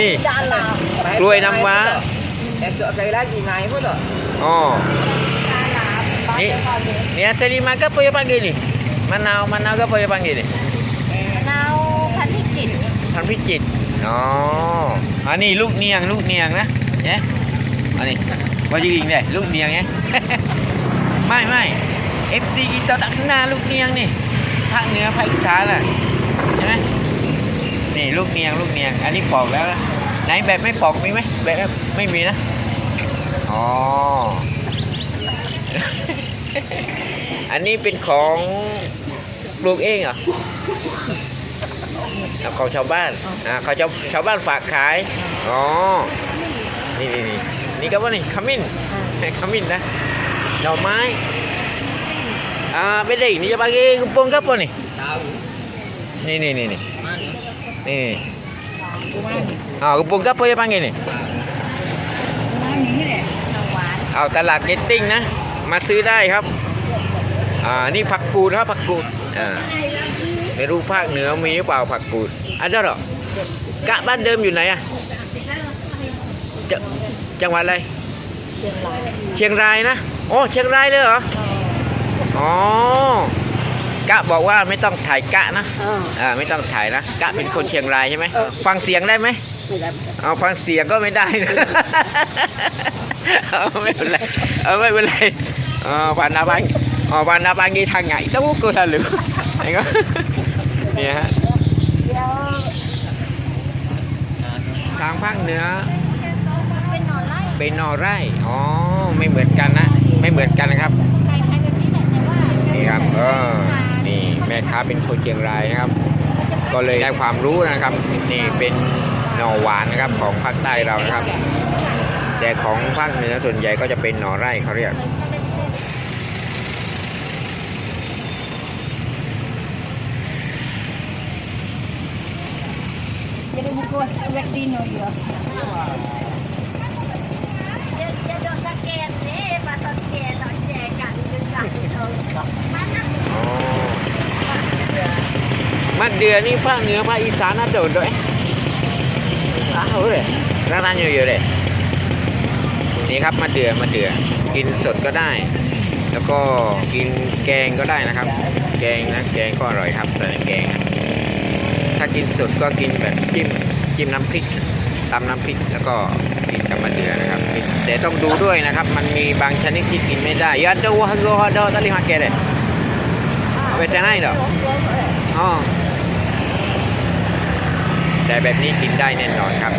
นี่ dalam. กล้วยน้ำว้า Esok sekali lagi naik pun tak? Oh, Dalam. Ni- Bagus-bagus. ni asal lima ke apa yang panggil ni? Manau, manau ke apa yang panggil ni? Menau kan hijit. พันธุ์พิจิตรอ๋ออันนี้ลูกเนียงลูกเนียงนะเนี่ยอันนี้ว่าจะยิงได้ลูกเนียงไงไม่ไม่ FC kita tak kenal ลูกเนียงนี่ภาคเห นือภาคอีสานอะใช่ไหมนี่ลูกเนียงลูกเนียง อันนี้ปอกแล้วนะไหนแบบไม่ปอกมีไหมแบบไม่มีนะอ๋ออันนี้เป็นของปลูกเองเหรอเอาของชาวบ้านอ่าเขาชาวชาวบ้านฝากขาย อ๋อ นี่นี่นี่นี่ก็ว่านี่ขมิ้นขมิ้นนะหน่อไม้ อ่าเป็นเด็กนี่จะบากีกุปงกับปะนี่ Tahu. นี่นี่นี่ นี่ Mana? นี่อ่ากุปงกับปะจะปังไงนี่ Menau wan. เอาตลาดเกตติ้งนะ มาซื้อได้ครับ อ่า นี่ผักกูดครับผักกูด อ่าไม่รู้ภาคเหนือมีหรือเปล่าผักกูดอันนั้นเหรอกะบ้านเดิมอยู่ไหนอะจะจังหวัดอะไร เชียงรายนะ โอ้ เชียงรายเลยเหรอ อ๋อ กะบอกว่าไม่ต้องถ่ายกะนะอ่าไม่ต้องถ่ายนะกะเป็นคนเชียงรายใช่ไหมฟังเสียงได้ไหมเอาฟังเสียงก็ไม่ได้นะ เอาไม่เป็นไรเอาไม่เป็นไรอ๋อปานนาบังอ๋อปานนาบังยี่ทางไงต้องกูทันหรือไงก็เนี่ยฮะ Dia ทางภาคเหนือเป็นนอนไล่เป็นนอไร่ อ๋อ ไม่เหมือนกันนะ ไม่เหมือนกันนะครับใครใครแบบนี้แหละแต่ว่า นี่ครับเออนี่แม่ค้าเป็นคนเชียงรายนะครับ ก็เลยได้ความรู้นะครับนี่เป็นหน่อหวานนะครับของภาคใต้เรานะครับ แต่ของภาคเหนือส่วนใหญ่ก็จะเป็นหน่อไร่เขาเรียก Jadi buku wet dino ya. Dia dia dok sakit ni, pasal มะเดือนี่ภาคเหนือภาคอีสานน่าโดดด้วยอ้าวเลยร้านอยู่ๆเลยนี่ครับมะเดือมะเดือกินสดก็ได้ แล้วก็กินแกงก็ได้นะครับ แกงนะแกงก็อร่อยครับใส่แกงถ้ากินสดก็กินแบบจิ้มจิ้มน้ำพริกตำน้ำพริกแล้วก็กินกับมะเดือนะครับแต่ต้องดูด้วยนะครับ มันมีบางชนิดที่กินไม่ได้ยัดตัวฮักโกฮัดดอตะลิฮักเกเด เอาไปใส่หนเหรออ๋อแต่แบบนี้กินได้แน่นอนครับ